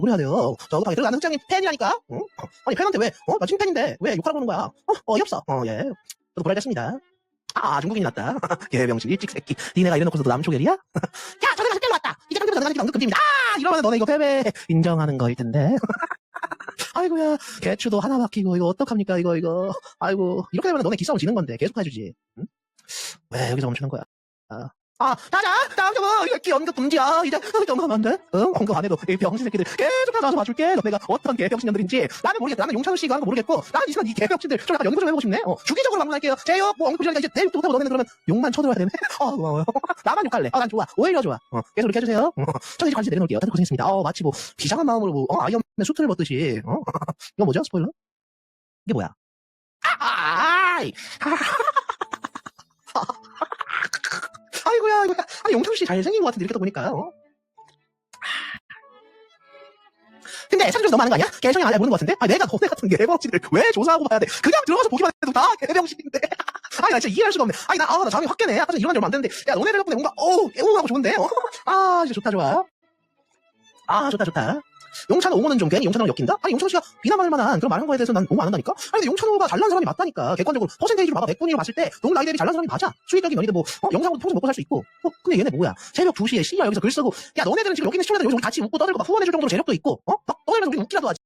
그래야 돼요. 저급하게 들어가는 흑장님 팬이라니까. 응? 아니 팬한테 왜? 어? 나 찐팬인데 왜 욕하라고 하는 거야? 어? 어이없어. 어 예. 저도 보라겠습니다. 아 중국인이 났다. 개병신 일찍 새끼. 니네가 이래놓고서도 남초계리야? 야 저내가 흑장 왔다. 이제 상대보다 나가니까 언급금지입니다. 아 이러면 너네 이거 패배 인정하는 거일 텐데. 아이고야 개추도 하나 막히고 이거 어떡합니까 이거 이거. 아이고 이렇게 되면 너네 기싸움 지는 건데 계속 해주지. 응? 왜 여기서 멈추는 거야? 아, 아, 자자, 다음 점은 기 언급 금지야. 이제 돼? 응? 언급 안 해도 이 병신 새끼들 계속 찾아와서 봐줄게. 너네가 어떤 개병신년들인지 나는 모르겠다. 나는 용찬우 씨가 한거 모르겠고 나는 이 시간 이 개병신들 좀 약간 연구 좀 해보고 싶네. 어, 주기적으로 방문할게요. 제욕, 뭐 언급이라니까 이제 대욕도 못하고 너네는 그러면 욕만 쳐들어야 되네. 아, 고마워요. 나만 욕할래. 아, 난 좋아. 오히려 좋아. 어, 계속 이렇게 해주세요. 어, 저 이제 관심 내려놓을게요. 다들 고생했습니다. 어, 마치 뭐 비장한 마음으로 뭐 어, 아이언맨 수트를 벗듯이. 어? 이거 뭐죠? 스포일러? 이게 뭐야? 아, 아이. 아이고 야, 이거, 아, 용창 씨 잘생긴 것 같은데, 이렇게 또 보니까, 어? 근데 좀 너무 많은 거 아니야? 개성이 아니야 보는 것 같은데? 아 내가 너네 같은 개병신들 왜 조사하고 봐야 돼? 그냥 들어가서 보기만 해도 다 개병신인데. 아니 나 진짜 이해할 수가 없네. 아니 나, 아, 나 잠이 확 깨네. 아까 전에 일어난 지 얼마 안 됐는데. 야 너네들 덕분에 뭔가, 어우, 깨우하고 좋은데? 어? 아, 진짜 좋다, 좋아. 아, 좋다, 좋다. 용찬 옹호는 좀 괜히 용찬을 엮인다? 아니 용찬 씨가 비난할 만한 그런 많은 거에 대해서 난 옹호 안 한다니까? 아니 근데 용찬호가 잘난 사람이 맞다니까. 객관적으로 퍼센테이지로 봐봐. 100분위로 봤을 때 너무 나이 대비 잘난 사람이 맞아. 수익적인 면이든 뭐 어, 영상으로 평소 먹고 살 수 있고. 어 근데 얘네 뭐야? 새벽 2시에 씨야 여기서 글 쓰고. 야 너네들은 지금 여기 있는 시청자들 여기서 같이 웃고 떠들고 막 후원해줄 정도로 재력도 있고. 어? 막 떠들면서 우리 웃기라도 하지